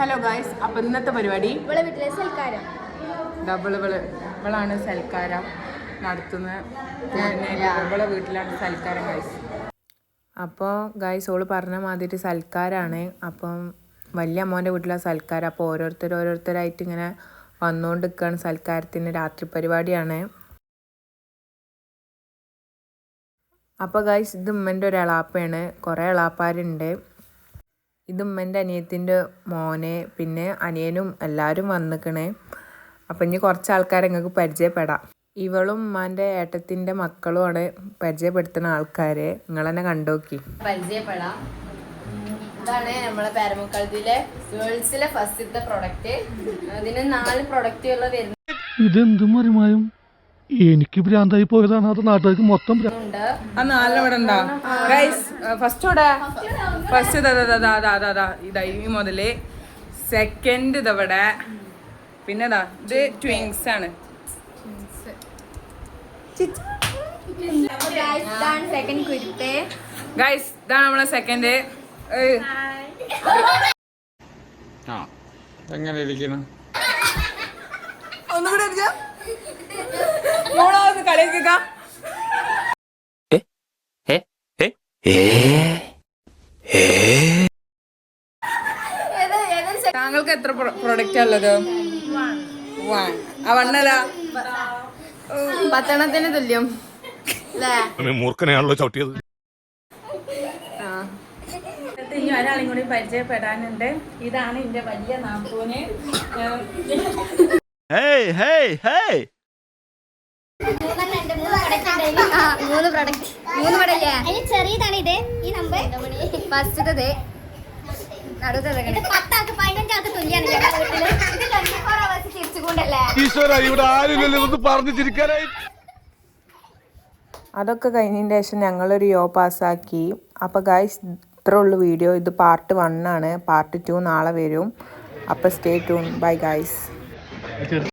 Hello guys അപ്പൊ ഇന്നത്തെ പരിപാടി? ഇവിടെ വീട്ടിലെ സൽക്കാരം. ഡബിൾ ഇവൾ ഇവളാണ് സൽക്കാരം നടത്തുന്നത്. ഇവളെ വീട്ടിലാണ് സൽക്കാരം ഗായ്സ് അപ്പോൾ ഗായ്സ് ഓൾ പറഞ്ഞ മാതിരി സൽക്കാരാണ്. അപ്പം വലിയ അമ്മോന്റെ വീട്ടിലാണ് സൽക്കാരം. അപ്പോൾ ഓരോരുത്തർ ഓരോരുത്തരായിട്ട് ഇങ്ങനെ വന്നുകൊണ്ട് നിൽക്കുകയാണ് സൽക്കാരത്തിന് രാത്രി പരിപാടിയാണ്. അപ്പോൾ ഗായ്സ് ഇത് ഉമ്മന്റെ ഒരു എളാപ്പയാണ്. കുറേ എളാപ്പാരുണ്ട്. ഇത് ഉമ്മന്റെ അനിയത്തിന്റെ മോനെ പിന്നെ അനിയനും എല്ലാവരും വന്നിക്കണേ. അപ്പം ഇനി കുറച്ച് ആൾക്കാരെ ഞങ്ങൾക്ക് പരിചയപ്പെടാം. ഇവളും ഉമ്മാന്റെ ഏട്ടത്തിന്റെ മക്കളും മക്കളുമാണ് പരിചയപ്പെടുത്തുന്ന ആൾക്കാരെ. നിങ്ങൾ തന്നെ കണ്ടോക്കി. പരിചയപ്പെടാം. ഇതാണ് നമ്മളെ പാരമുക്കളത്തിലെ ഗേൾസിലെ ഫസ്റ്റത്തെ പ്രൊഡക്റ്റ് അതിന് നാല് പ്രൊഡക്റ്റുകൾ വരുന്നത്. ഇതെന്തും മറിമായും? എനിക്ക് ഭ്രാന്തായി പോയതാണ്. അത് നാട്ടുകാർക്ക് മൊത്തം ഫസ്റ്റ് ഈ മുതൽ. സെക്കൻഡ് ഇതവിടെ പിന്നെ ഇതാ ഇത് ട്വിങ്സ് ആണ്. ഇതാണ് സെക്കൻഡ് കുരുത്തെ. ഗൈസ് ഇതാണ് നമ്മളെ സെക്കൻഡ് എങ്ങനെ ഇരിക്കണം ഒന്നും താങ്കൾക്ക് എത്ര പ്രൊഡക്റ്റ് ഉള്ളത്? വണ്ണല? പത്തെണ്ണത്തിന് തുല്യം. മൂർഖനെയാണല്ലോ ചവിട്ടിയത്. ഇനി ഒരാളും കൂടി പരിചയപ്പെടാനുണ്ട്. ഇതാണ് എന്റെ വലിയ നാപ്പൂന് മൂന്ന് പ്രൊഡക്റ്റ് മൂന്ന് പ്രൊഡക്റ്റ് അതിന് ചെറിയതാണ് ഇത്. ഈ നമ്പർ ഫസ്റ്റത്തത് അതൊക്കെ കഴിഞ്ഞതിന് ശേഷം ഞങ്ങളൊരു യോ പാസ്സാക്കി. അപ്പോൾ ഗൈസ് ഇത്രേ ഉള്ളൂ വീഡിയോ ഇത് പാർട്ട് വൺ ആണ്. പാർട്ട് ടു നാളെ വരും. അപ്പോൾ സ്റ്റേ ടൂൺ ബൈ ഗായ്സ്